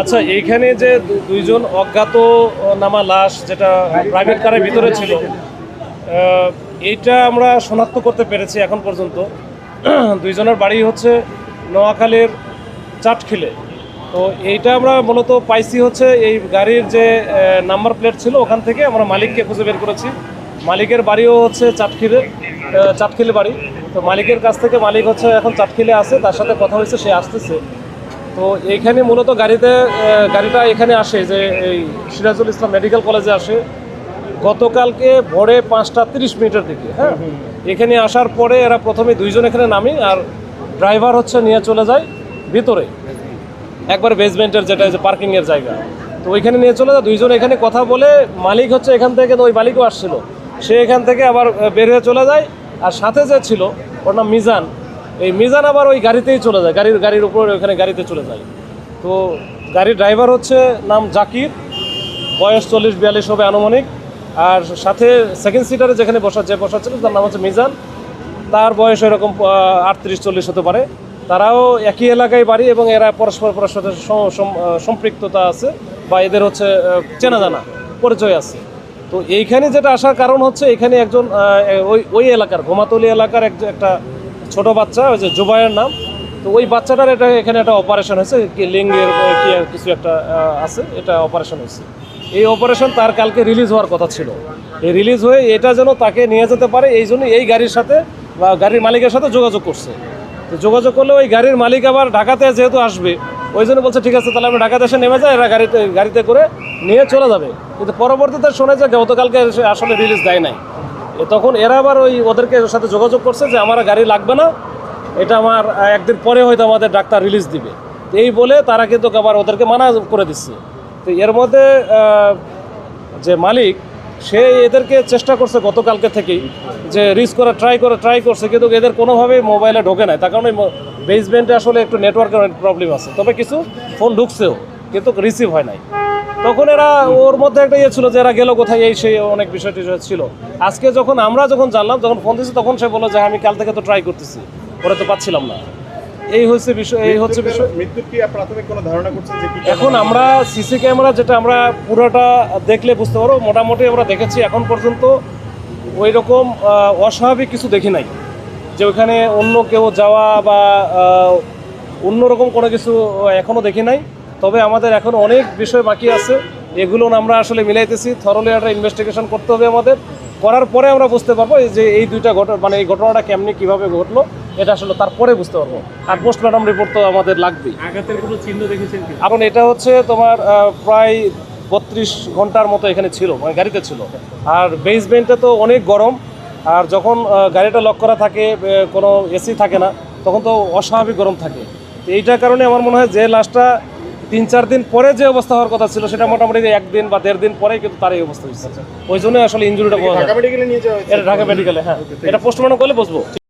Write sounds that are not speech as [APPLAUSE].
আচ্ছা এইখানে যে দুইজন অজ্ঞাত নামা লাশ যেটা প্রাইভেট কারের ভিতরে ছিল এইটা আমরা শনাক্ত করতে পেরেছি এখন পর্যন্ত। [CLEARS THROAT] দুইজনের বাড়ি হচ্ছে নোয়াখালীর চাটখিলে। তো এইটা আমরা মূলত পাইছি হচ্ছে এই গাড়ির যে নাম্বার প্লেট ছিল ওখান থেকে আমরা মালিককে খুঁজে বের করেছি। মালিকের বাড়িও হচ্ছে চাটখিলে চাটখিলে বাড়ি। তো মালিকের কাছ থেকে মালিক হচ্ছে এখন চাটখিলে আছে, তার সাথে কথা হয়েছে, সে আসতেছে। তো এইখানে মূলত গাড়িতে গাড়িটা এখানে আসে যে এই সিরাজুল ইসলাম মেডিকেল কলেজে আসে। গতকালকে ভোরে পাঁচটা তিরিশ মিনিটের দিকে হ্যাঁ? এখানে আসার পরে এরা প্রথমে দুইজন এখানে নামে আর ড্রাইভার হচ্ছে নিয়ে চলে যায় ভিতরে। একবার বেসমেন্টের যেটা যে পার্কিংয়ের জায়গা। তো ওইখানে নিয়ে চলে যায় দুইজন এখানে কথা বলে মালিক হচ্ছে এখান থেকে তো ওই মালিকও আসছিল। সে এখান থেকে আবার বের হয়ে চলে যায়। আর সাথে যে ছিল ওর নাম মিজান। এই মিজান আবার ওই গাড়িতেই চলে যায় গাড়ির গাড়ির উপর ওখানে গাড়িতে চলে যায়। তো গাড়ির ড্রাইভার হচ্ছে নাম জাকির বয়স চল্লিশ বিয়াল্লিশ হবে আনুমানিক। আর সাথে সেকেন্ড সিটারে যেখানে বসা যে বসা ছিল তার নাম হচ্ছে মিজান। তার বয়স এরকম আটত্রিশ চল্লিশ হতে পারে। তারাও একই এলাকায় বাড়ি এবং এরা পরস্পর পরস্পর সাথে সম- সম- আহ, সম্পৃক্ততা আছে বা এদের হচ্ছে চেনা জানা পরিচয় আছে। তো এইখানে যেটা আসার কারণ হচ্ছে এখানে একজন ওই ওই এলাকার ঘোমাতলি এলাকার এক- একটা ছোট বাচ্চা, ওই যে জুবাইয়ের নাম। তো ওই বাচ্চাটার এটা এখানে একটা অপারেশন হয়েছে লিঙ্গের কি কিছু একটা আছে, এটা অপারেশন হয়েছে। এই অপারেশন তার কালকে রিলিজ হওয়ার কথা ছিল। এই রিলিজ হয়ে এটা যেন তাকে নিয়ে যেতে পারে, এই জন্য এই গাড়ির সাথে, বা গাড়ির মালিকের সাথে যোগাযোগ করছে। তো যোগাযোগ করলে ওই গাড়ির মালিক আবার ঢাকাতে যেহেতু আসবে, ওই জন্য বলছে, ঠিক আছে, তাহলে আমরা ঢাকাতে এসে নেমে যাই, এরা গাড়িতে গাড়িতে করে নিয়ে চলে যাবে। কিন্তু পরবর্তীতে শোনে যে গতকালকে আসলে রিলিজ দেয় নাই। তখন এরা আবার ওই ওদেরকে সাথে যোগাযোগ করছে যে আমার গাড়ি লাগবে না, এটা আমার একদিন পরে হয়তো আমাদের ডাক্তার রিলিজ দিবে। এই বলে তারা কিন্তু আবার ওদেরকে মানা করে দিচ্ছে। তো এর মধ্যে যে মালিক, সে এদেরকে চেষ্টা করছে গতকালকে থেকেই যে রিচ করা ট্রাই করে ট্রাই করছে, কিন্তু এদের কোনোভাবেই মোবাইলে ঢোকে নাই তার কারণে বেসমেন্টে আসলে একটু নেটওয়ার্কের প্রবলেম আছে। তবে কিছু ফোন ঢুকছেও, কিন্তু রিসিভ হয় নাই। তখন এরা ওর মধ্যে একটা ইয়ে ছিল যে এরা গেল কোথায় এই সেই অনেক বিষয় টিষয় ছিল। আজকে যখন আমরা যখন জানলাম যখন ফোন দিয়েছি তখন সে বলল যে আমি কাল থেকে তো ট্রাই করতেছি। ওরা তো পাচ্ছিলাম না। এই হচ্ছে বিষয় এই হচ্ছে বিষয়। মৃত্যুর কি প্রাথমিক কোনো ধারণা করছেন যে এখন আমরা সিসি ক্যামেরা যেটা আমরা পুরোটা দেখলে বুঝতে পারো মোটামুটি আমরা দেখেছি এখন পর্যন্ত ওই রকম অস্বাভাবিক কিছু দেখি নাই। যে ওখানে অন্য কেউ যাওয়া বা অন্যরকম কোনো কিছু এখনও দেখি নাই। তবে আমাদের এখন অনেক বিষয় বাকি আছে। এগুলো আমরা আসলে মিলাইতেছি। থরলি একটা ইনভেস্টিগেশন করতে হবে আমাদের। করার পরে আমরা বুঝতে পারব যে এই দুইটা ঘটনা মানে এই ঘটনাটা কেমনি কীভাবে ঘটলো এটা আসলে তারপরে বুঝতে পারব। আর পোস্টমর্টম রিপোর্ট তো আমাদের লাগবেই। আঘাতের কোনো চিহ্ন দেখেছেন কি? এখন এটা হচ্ছে তোমার প্রায় বত্রিশ ঘণ্টার মতো এখানে ছিল মানে গাড়িতে ছিল। আর বেসমেন্টটা তো অনেক গরম। আর যখন গাড়িটা লক করা থাকে কোনো এসি থাকে না তখন তো অস্বাভাবিক গরম থাকে। তো এইটার কারণে আমার মনে হয় যে লাশটা তিন চার দিন পরে যে অবস্থা হওয়ার কথা ছিল সেটা মোটামুটি একদিন বা দেড় দিন পরে কিন্তু তার এই অবস্থা হয়েছে। ওই জন্য আসলে ইঞ্জুরিটা ঢাকা মেডিকেলে নিয়ে যাওয়া হয়েছে? এটা ঢাকা মেডিকেলে হ্যাঁ। এটা পোস্টমর্টম করলে বসবো।